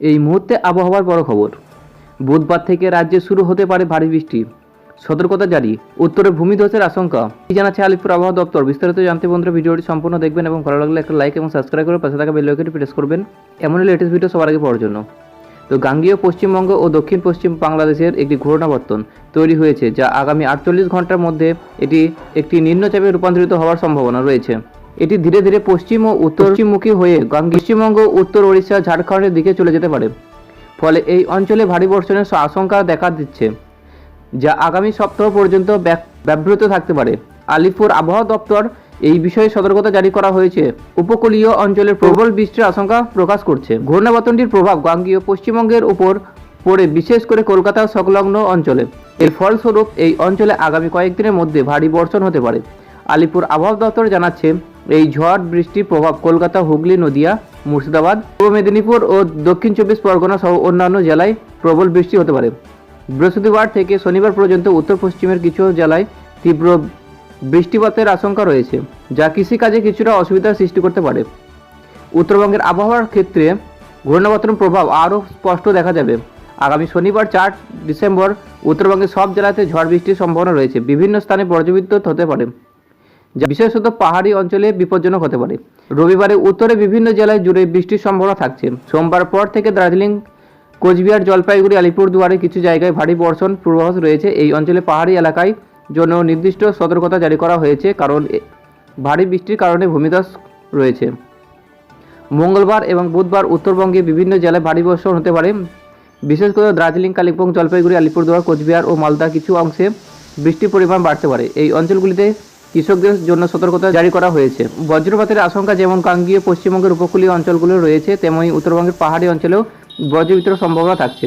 এই মুহূর্তে আবহাওয়ার বড় খবর। বুধবার থেকে রাজ্যে শুরু হতে পারে ভারী বৃষ্টি। সতর্কতা জারি। উত্তরে ভূমিধসের আশঙ্কা। কি জানাচ্ছে আলিপুর আবহাওয়া দপ্তর? বিস্তারিত জানতে বন্ধুরা ভিডিওটি সম্পূর্ণ দেখবেন এবং ভালো লাগলে একটা লাইক এবং সাবস্ক্রাইব করে পাশে থাকা বেল আইকনটি প্রেস করবেন। এমনই লেটেস্ট ভিডিও সবার আগে পাওয়ার জন্য। তো গাঙ্গীয় পশ্চিমবঙ্গ ও দক্ষিণ পশ্চিম বাংলাদেশের একটি ঘূর্ণাবর্তন তৈরি হয়েছে, যা আগামী আটচল্লিশ ঘণ্টার মধ্যে এটি একটি নিম্নচাপে রূপান্তরিত হওয়ার সম্ভাবনা রয়েছে। এটি ধীরে ধীরে পশ্চিম ও উত্তর পশ্চিমমুখী হয়ে পশ্চিমবঙ্গ উত্তর ওড়িশা ঝাড়খণ্ডের দিকে চলে যেতে পারে। ফলে এই অঞ্চলে ভারী বর্ষণের আশঙ্কা দেখা দিচ্ছে যা আগামী সপ্তাহ পর্যন্ত ব্যবহৃত থাকতে পারে। আলিপুর আবহাওয়া দপ্তর এই বিষয়ে সতর্কতা জারি করা হয়েছে। উপকূলীয় অঞ্চলে প্রবল বৃষ্টির আশঙ্কা প্রকাশ করছে। ঘূর্ণাবর্তনটির প্রভাব গাঙ্গীয় পশ্চিমবঙ্গের উপর পড়ে বিশেষ করে কলকাতা সংলগ্ন অঞ্চলে। এর ফলস্বরূপ এই অঞ্চলে আগামী কয়েকদিনের মধ্যে ভারী বর্ষণ হতে পারে। আলিপুর আবহাওয়া দপ্তর জানাচ্ছে, এই ঝড় বৃষ্টির প্রভাব কলকাতা, হুগলি, নদিয়া, মুর্শিদাবাদ, পূর্ব মেদিনীপুর ও দক্ষিণ চব্বিশ পরগনা সহ অন্যান্য জেলায় প্রবল বৃষ্টি হতে পারে। বৃহস্পতিবার থেকে শনিবার পর্যন্ত উত্তর পশ্চিমের কিছু জেলায় তীব্র বৃষ্টিপাতের আশঙ্কা রয়েছে, যা কৃষিকাজে কিছুটা অসুবিধার সৃষ্টি করতে পারে। উত্তরবঙ্গের আবহাওয়ার ক্ষেত্রে ঘূর্ণাবর্তন প্রভাব আরও স্পষ্ট দেখা যাবে। আগামী শনিবার চার ডিসেম্বর উত্তরবঙ্গের সব জেলাতে ঝড় বৃষ্টির সম্ভাবনা রয়েছে। বিভিন্ন স্থানে পর্যবিদ্যুৎ হতে পারে। যা বিশেষত পাহাড়ি অঞ্চলে বিপজ্জনক হতে পারে। রবিবারে উত্তরে বিভিন্ন জেলায় জুড়ে বৃষ্টির সম্ভাবনা থাকছে। সোমবার পর থেকে দার্জিলিং, কোচবিহার, জলপাইগুড়ি, আলিপুরদুয়ারে কিছু জায়গায় ভারী বর্ষণ পূর্বাভাস রয়েছে। এই অঞ্চলে পাহাড়ি এলাকায় জন্য নির্দিষ্ট সতর্কতা জারি করা হয়েছে, কারণ ভারী বৃষ্টির কারণে ভূমিধস রয়েছে। মঙ্গলবার এবং বুধবার উত্তরবঙ্গে বিভিন্ন জেলায় ভারী বর্ষণ হতে পারে। বিশেষ করে দার্জিলিং, কালিম্পং, জলপাইগুড়ি, আলিপুরদুয়ার, কোচবিহার ও মালদা কিছু অংশে বৃষ্টির পরিমাণ বাড়তে পারে। এই অঞ্চলগুলিতে কৃষকদের জন্য সতর্কতা জারি করা হয়েছে। বজ্রপাতের আশঙ্কা যেমন কাঙ্গীয় পশ্চিমবঙ্গের উপকূলীয় অঞ্চলগুলো রয়েছে, তেমনি উত্তরবঙ্গের পাহাড়ি অঞ্চলেও বজ্রবিতর সম্ভাবনা থাকছে।